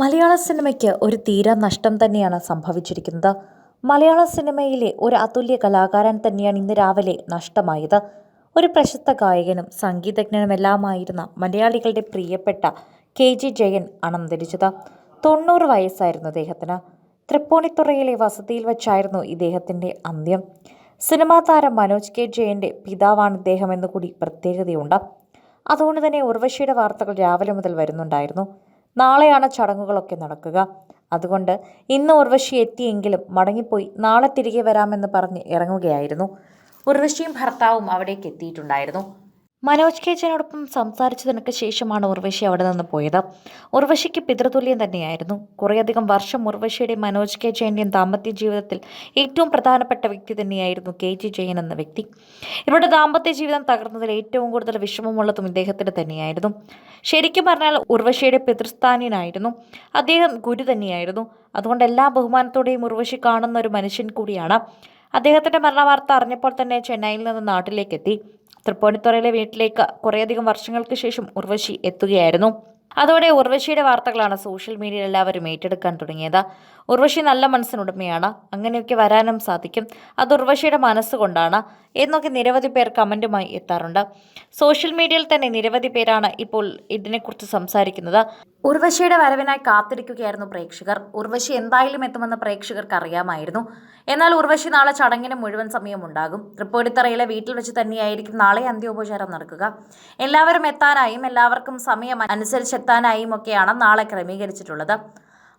മലയാള സിനിമയ്ക്ക് ഒരു തീരാ നഷ്ടം തന്നെയാണ് സംഭവിച്ചിരിക്കുന്നത്. മലയാള സിനിമയിലെ ഒരു അതുല്യ കലാകാരൻ തന്നെയാണ് ഇന്ന് രാവിലെ നഷ്ടമായത്. ഒരു പ്രശസ്ത ഗായകനും സംഗീതജ്ഞനുമെല്ലാമായിരുന്ന മലയാളികളുടെ പ്രിയപ്പെട്ട കെ ജി ജയൻ അണന്തരിച്ചത് തൊണ്ണൂറ് വയസ്സായിരുന്നു അദ്ദേഹത്തിന് തൃപ്പൂണിത്തുറയിലെ വസതിയിൽ വെച്ചായിരുന്നു ഇദ്ദേഹത്തിന്റെ അന്ത്യം. സിനിമാ താരം മനോജ് കെ ജയന്റെ പിതാവാണ് ഇദ്ദേഹം എന്നുകൂടി പ്രത്യേകതയുണ്ട്. അതുകൊണ്ട് തന്നെ ഉർവശിയുടെ വാർത്തകൾ രാവിലെ മുതൽ വരുന്നുണ്ടായിരുന്നു. നാളെയാണ് ചടങ്ങുകളൊക്കെ നടക്കുക. അതുകൊണ്ട് ഇന്ന് ഉർവശി എത്തിയെങ്കിലും മടങ്ങിപ്പോയി നാളെ തിരികെ വരാമെന്ന് പറഞ്ഞ് ഇറങ്ങുകയായിരുന്നു. ഉർവശിയും ഭർത്താവും അവിടേക്ക് എത്തിയിട്ടുണ്ടായിരുന്നു. മനോജ് കെ കേച്ചനോടൊപ്പം സംസാരിച്ചതിനൊക്കെ ശേഷമാണ് ഉർവശി അവിടെ നിന്ന് പോയത്. ഉർവശിക്ക് പിതൃതുല്യം തന്നെയായിരുന്നു. കുറേയധികം വർഷം ഉർവശിയുടെയും മനോജ് കെ ജയന്റെയും ദാമ്പത്യ ജീവിതത്തിൽ ഏറ്റവും പ്രധാനപ്പെട്ട വ്യക്തി തന്നെയായിരുന്നു കെ ജി ജയൻ എന്ന വ്യക്തി. ഇവരുടെ ദാമ്പത്യ ജീവിതം തകർന്നതിൽ ഏറ്റവും കൂടുതൽ വിഷമമുള്ളതും ഇദ്ദേഹത്തിന് തന്നെയായിരുന്നു. ശരിക്കും പറഞ്ഞാൽ ഉർവശിയുടെ പിതൃസ്ഥാനീയനായിരുന്നു അദ്ദേഹം ഗുരു തന്നെയായിരുന്നു. അതുകൊണ്ട് എല്ലാ ബഹുമാനത്തോടെയും ഉർവശി കാണുന്ന ഒരു മനുഷ്യൻ കൂടിയാണ്. അദ്ദേഹത്തിന്റെ മരണവാർത്ത അറിഞ്ഞപ്പോൾ തന്നെ ചെന്നൈയിൽ നിന്ന് നാട്ടിലേക്കെത്തി തൃപ്പൂണിത്തുറയിലെ വീട്ടിലേക്ക് കുറേയധികം വർഷങ്ങൾക്ക് ശേഷം ഉർവശി എത്തുകയായിരുന്നു. അതോടെ ഉർവശിയുടെ വാർത്തകളാണ് സോഷ്യൽ മീഡിയയിൽ എല്ലാവരും ഏറ്റെടുക്കാൻ തുടങ്ങിയത്. ഉർവശി നല്ല മനസ്സിനുടമയാണ്. അങ്ങനെയൊക്കെ വരാനും സാധിക്കും. അത് ഉർവശിയുടെ മനസ്സുകൊണ്ടാണ് എന്നൊക്കെ നിരവധി പേർ കമന്റുമായി എത്താറുണ്ട്. സോഷ്യൽ മീഡിയയിൽ തന്നെ നിരവധി പേരാണ് ഇപ്പോൾ ഇതിനെക്കുറിച്ച് സംസാരിക്കുന്നത്. ഉർവശിയുടെ വരവിനായി കാത്തിരിക്കുകയായിരുന്നു പ്രേക്ഷകർ. ഉർവശി എന്തായാലും എത്തുമെന്ന് പ്രേക്ഷകർക്ക് അറിയാമായിരുന്നു എന്നാൽ ഉർവശി നാളെ ചടങ്ങിന് മുഴുവൻ സമയം ഉണ്ടാകും തൃപ്പൂണിത്തറയിലെ വീട്ടിൽ വെച്ച് തന്നെയായിരിക്കും നാളെ അന്ത്യോപചാരം നടക്കുക. എല്ലാവരും എത്താനായും എല്ലാവർക്കും സമയം അനുസരിച്ചെത്താനായും ഒക്കെയാണ് നാളെ ക്രമീകരിച്ചിട്ടുള്ളത്.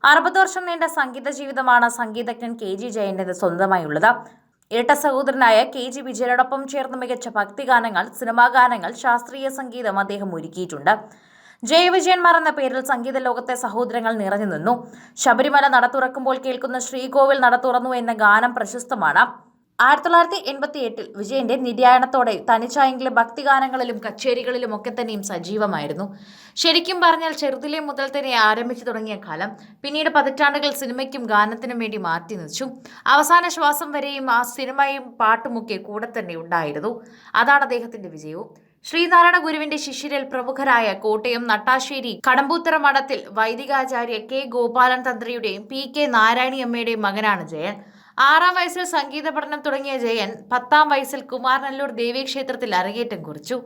അറുപത് വർഷം നീണ്ട സംഗീത ജീവിതമാണ് സംഗീതജ്ഞൻ കെ ജി സ്വന്തമായി സ്വന്തമായുള്ളത്. ഇരട്ട സഹോദരനായ കെ ജി വിജയനോടൊപ്പം ചേർന്ന് മികച്ച ഭക്തിഗാനങ്ങൾ സിനിമാ ഗാനങ്ങൾ ശാസ്ത്രീയ സംഗീതം അദ്ദേഹം ഒരുക്കിയിട്ടുണ്ട്. ജയവിജയന്മാർ എന്ന പേരിൽ സംഗീത ലോകത്തെ സഹോദരങ്ങൾ നിറഞ്ഞു നിന്നു. ശബരിമല നട തുറക്കുമ്പോൾ കേൾക്കുന്ന ശ്രീകോവിൽ നട തുറന്നു എന്ന ഗാനം പ്രശസ്തമാണ്. ആയിരത്തി തൊള്ളായിരത്തി എൺപത്തി എട്ടിൽ വിജയന്റെ നിര്യാണത്തോടെ തനിച്ചായെങ്കിലും ഭക്തിഗാനങ്ങളിലും കച്ചേരികളിലും ഒക്കെ തന്നെയും സജീവമായിരുന്നു. ശരിക്കും പറഞ്ഞാൽ ചെറുതിലെ മുതൽ തന്നെ ആരംഭിച്ചു തുടങ്ങിയ കാലം പിന്നീട് പതിറ്റാണ്ടുകൾ സിനിമയ്ക്കും ഗാനത്തിനും വേണ്ടി മാറ്റി നിച്ചു അവസാന ശ്വാസം വരെയും ആ സിനിമയും പാട്ടുമൊക്കെ കൂടെ തന്നെ ഉണ്ടായിരുന്നു. അതാണ് അദ്ദേഹത്തിന്റെ വിജയവും. ശ്രീനാരായണ ഗുരുവിന്റെ ശിഷ്യരിൽ പ്രമുഖരായ കോട്ടയം നട്ടാശ്ശേരി കടമ്പൂത്തറ മഠത്തിൽ വൈദികാചാര്യ കെ ഗോപാലൻ തന്ത്രിയുടെയും പി കെ നാരായണി നാരായണിയമ്മയുടെയും മകനാണ് ജയൻ. ആറാം വയസ്സിൽ സംഗീത പഠനം തുടങ്ങിയ ജയൻ പത്താം വയസ്സിൽ കുമാരനല്ലൂർ ദേവീക്ഷേത്രത്തിൽ അരങ്ങേറ്റം കുറിച്ചു.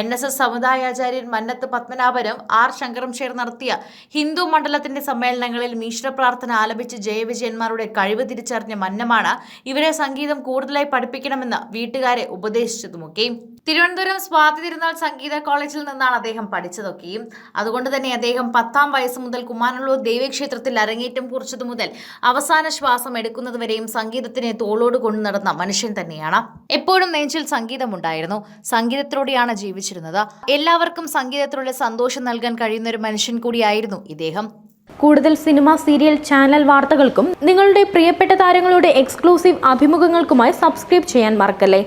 എൻ എസ് എസ് സമുദായാചാര്യൻ മന്നത്ത് പത്മനാഭനും ആർ ശങ്കറും ചേർ നടത്തിയ ഹിന്ദു മണ്ഡലത്തിന്റെ സമ്മേളനങ്ങളിൽ മിശ്ര പ്രാർത്ഥന ആലപിച്ച് ജയവിജയന്മാരുടെ കഴിവ് തിരിച്ചറിഞ്ഞ മന്നമാണ് ഇവരെ സംഗീതം കൂടുതലായി പഠിപ്പിക്കണമെന്ന് വീട്ടുകാരെ ഉപദേശിച്ചതുമൊക്കെയും തിരുവനന്തപുരം സ്വാതി തിരുനാൾ സംഗീത കോളേജിൽ നിന്നാണ് അദ്ദേഹം പഠിച്ചതൊക്കെയും. അതുകൊണ്ട് തന്നെ അദ്ദേഹം പത്താം വയസ്സ് മുതൽ കുമാരനല്ലൂർ ദേവീക്ഷേത്രത്തിൽ അരങ്ങേറ്റം കുറിച്ചതു മുതൽ അവസാന ശ്വാസം എടുക്കുന്നതുവരെയും സംഗീതത്തിനെ തോളോട് കൊണ്ടു നടന്ന മനുഷ്യൻ തന്നെയാണ്. എപ്പോഴും നെഞ്ചിൽ സംഗീതമുണ്ടായിരുന്നു. സംഗീതത്തിലൂടെയാണ് ജീവിച്ചിരുന്നത്. എല്ലാവർക്കും സംഗീതത്തിലൂടെ സന്തോഷം നൽകാൻ കഴിയുന്ന ഒരു മനുഷ്യൻ കൂടിയായിരുന്നു ഇദ്ദേഹം. കൂടുതൽ സിനിമ സീരിയൽ ചാനൽ വാർത്തകൾക്കും നിങ്ങളുടെ പ്രിയപ്പെട്ട താരങ്ങളുടെ എക്സ്ക്ലൂസീവ് അഭിമുഖങ്ങൾക്കുമായി സബ്സ്ക്രൈബ് ചെയ്യാൻ മറക്കല്ലേ?